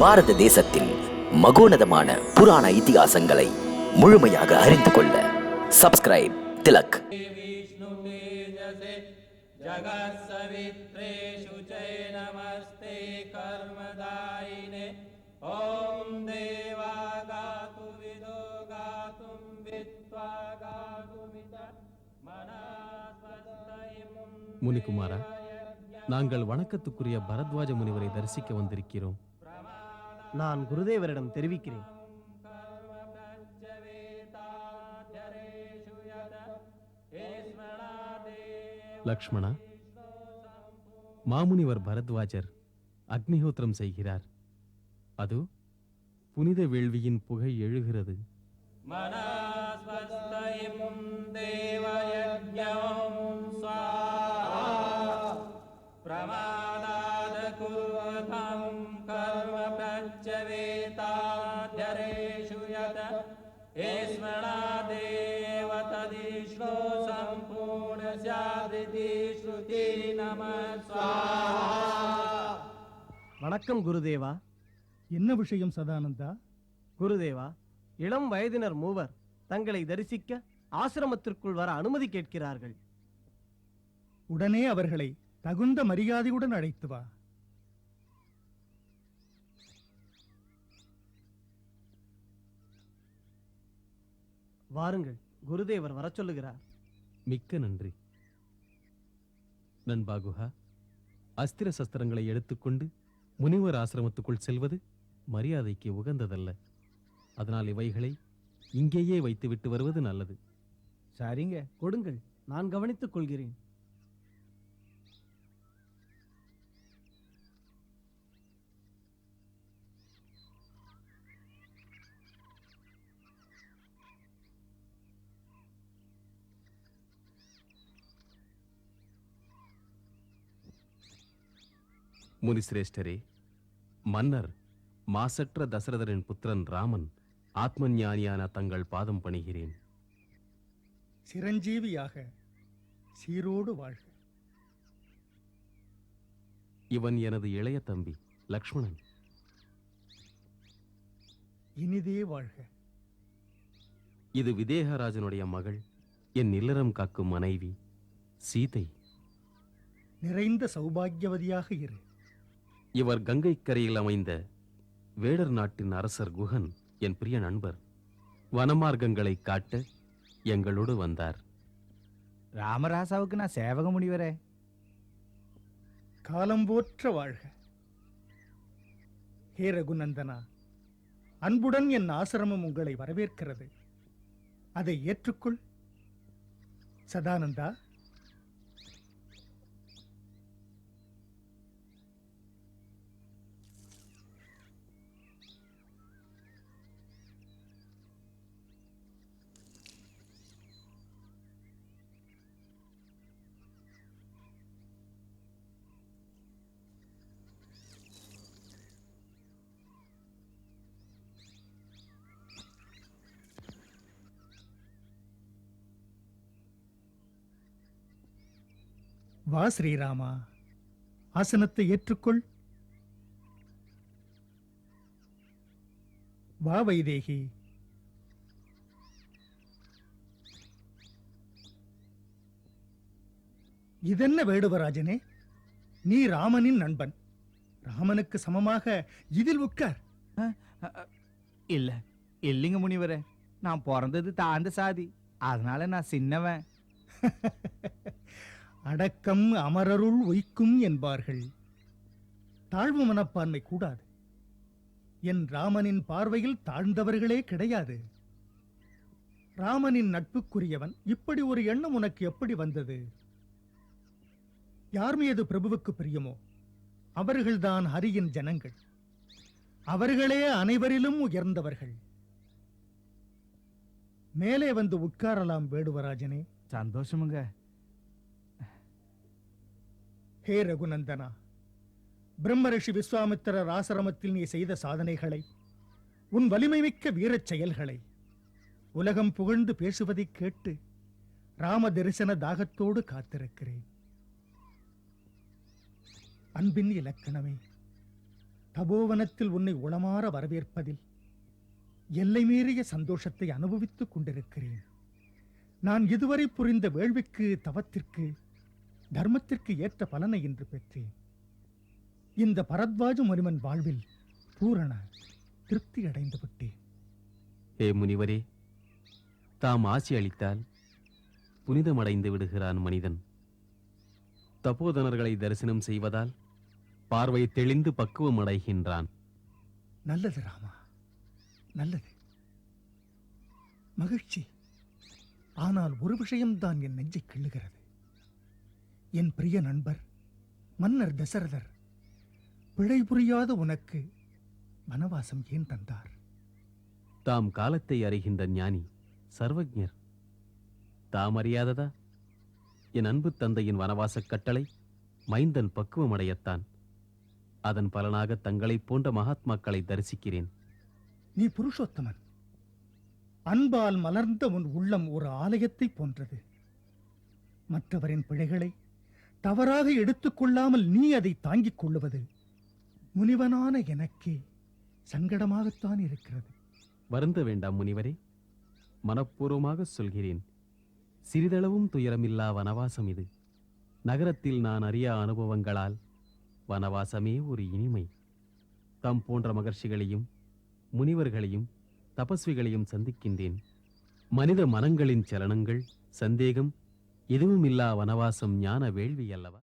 பாரத தேசத்தில் மகோனதமான புராண இதிகாசங்களை முழுமையாக அறிந்து கொள்ள சப்ஸ்கிரைப் திலக். ஜகசவித்ரேஷு நமஸ்தே கர்மதாயினே ஓம் தேவா காத்து விதோ காத்தும் முனிகுமாரா நாங்கள் வணக்கத்துக்குரிய பரத்வாஜ முனிவரை தரிசிக்க வந்திருக்கிறோம். நான் குருதேவரிடம் தெரிவிக்கிறேன். லக்ஷ்மணா மாமுனிவர் பரத்வாஜர் அக்னிஹோத்திரம் செய்கிறார். அது புனித வேள்வியின் புகை எழுகிறது. மன प्रत्यवेताध्यरेषु यत स्मरादेव तदिष्णो सम्पूर्णस्यादिति श्रुति नमः स्वाहा வணக்கம் குருதேவா என்ன விஷயம் சதானந்தா குருதேவா இளம் வயதினர் மூவர் தங்களை தரிசிக்க ஆசிரமத்திற்குள் வர அனுமதி கேட்கிறார்கள் உடனே அவர்களை தகுந்த மரியாதையுடன் அழைத்து வா வாருங்கள் குருதேவர் வரச் சொல்லுகிறார். மிக்க நன்றி. நண்பாகுஹா அஸ்திர சஸ்திரங்களை எடுத்துக்கொண்டு முனிவர் ஆசிரமத்துக்குள் செல்வது மரியாதைக்கு உகந்ததல்ல. அதனால் இவைகளை இங்கேயே வைத்துவிட்டு வருவது நல்லது. சரிங்க கொடுங்கள் நான் கவனித்துக் கொள்கிறேன். முனிசிரேஷ்டரே மன்னர் மாசற்ற தசரதரின் புத்திரன் ராமன் ஆத்மஞானியான தங்கள் பாதம் பணிகிறேன். சிரஞ்சீவியாக சீரோடு வாழ்க. இவன் எனது இளைய தம்பி லக்ஷ்மணன். இனிதே வாழ்க. இது விதேகராஜனுடைய மகள் என் இல்லறம் காக்கும் மனைவி சீதை. நிறைந்த சௌபாகியவதியாக இரு. இவர் கங்கை கரையில் அமைந்த வேடர் நாட்டின் அரசர் குகன் என் பிரிய நண்பர். வனமார்க்கங்களை காட்ட எங்களோடு வந்தார். ராமராசாவுக்கு நான் சேவக முனிவரே. காலம் போற்ற வாழ்க. ஹே ரகுநந்தனா அன்புடன் என் ஆசிரமம் உங்களை வரவேற்கிறது. அதை ஏற்றுக்கொள். சதானந்தா வா ஸ்ரீராமா. ஆசனத்தை ஏற்றுக்கொள். வா வைதேகி. இதென்ன வேடுவராஜனே? நீ ராமனின் நண்பன். ராமனுக்கு சமமாக இதில் உட்கார். இல்ல இல்லைங்க முனிவரே. நான் பிறந்தது தாழ்ந்த சாதி. அதனால நான் சின்னவன். அடக்கம் அமரருள் ஒய்க்கும் என்பார்கள். தாழ்வு மனப்பான்மை கூடாது. என் ராமனின் பார்வையில் தாழ்ந்தவர்களே கிடையாது. ராமனின் நட்புக்குரியவன் இப்படி ஒரு எண்ணம் உனக்கு எப்படி வந்தது? யார் மீது பிரபுவுக்கு பிரியமோ? அவர்கள்தான் ஹரியின் ஜனங்கள். அவர்களே அனைவரிலும் உயர்ந்தவர்கள். மேலே வந்து உட்காரலாம் வேடுவராஜனே. சந்தோஷமுங்க. ஹே ரகுநந்தனா பிரம்மரிஷி விஸ்வாமித்திரர் ஆசிரமத்தில் நீ செய்த சாதனைகளை உன் வலிமை மிக்க வீரச் செயல்களை உலகம் புகழ்ந்து பேசுவதைக் கேட்டு ராம தரிசன தாகத்தோடு காத்திருக்கிறேன். அன்பின் இலக்கணமே தபோவனத்தில் உன்னை உளமாற வரவேற்பதில் எல்லை மீறிய சந்தோஷத்தை அனுபவித்துக் கொண்டிருக்கிறேன். நான் இதுவரை புரிந்த வேள்விக்கு தவத்திற்கு தர்மத்திற்கு ஏற்ற பலனை இன்று பெற்றேன். இந்த பரத்வாஜ முனிவன் வாழ்வில் பூரண திருப்தி அடைந்து விட்டேன். ஹே முனிவரே தாம் ஆசி அளித்தால் புனிதமடைந்து விடுகிறான் மனிதன். தபோதனர்களை தரிசனம் செய்வதால் பார்வை தெளிந்து பக்குவம் அடைகின்றான். நல்லது ராமா நல்லது. மகிழ்ச்சி. ஆனால் ஒரு விஷயம்தான் என் நெஞ்சை கிள்ளுகிறது. என் பிரிய நண்பர் மன்னர் தசரதர் பிழை புரியாத உனக்கு வனவாசம் ஏன் தந்தார்? தாம் காலத்தை அறிகின்ற ஞானி சர்வஜர் தாம் அறியாததா? என் அன்பு தந்தையின் வனவாசக் கட்டளை மைந்தன் பக்குவமடையத்தான் அதன் பலனாக தங்களைப் போன்ற மகாத்மாக்களை தரிசிக்கிறேன். நீ புருஷோத்தமன். அன்பால் மலர்ந்த உன் உள்ளம் ஒரு ஆலயத்தை போன்றது. மற்றவரின் பிழைகளை தவறாக எடுத்துக்கொள்ளாமல் நீ அதை தாங்கிக் கொள்ளுவது முனிவனான எனக்கே சங்கடமாகத்தான் இருக்கிறது. வருந்த வேண்டாம் முனிவரே. மனப்பூர்வமாக சொல்கிறேன். சிறிதளவும் துயரமில்லா வனவாசம் இது. நகரத்தில் நான் அறியா அனுபவங்களால் வனவாசமே ஒரு இனிமை. தம் போன்ற மகர்ஷிகளையும் முனிவர்களையும் தபஸ்விகளையும் சந்திக்கின்றேன். மனித மனங்களின் சலனங்கள் சந்தேகம் எதுவுமில்லா வனவாசம் ஞான வேள்வி அல்லவா?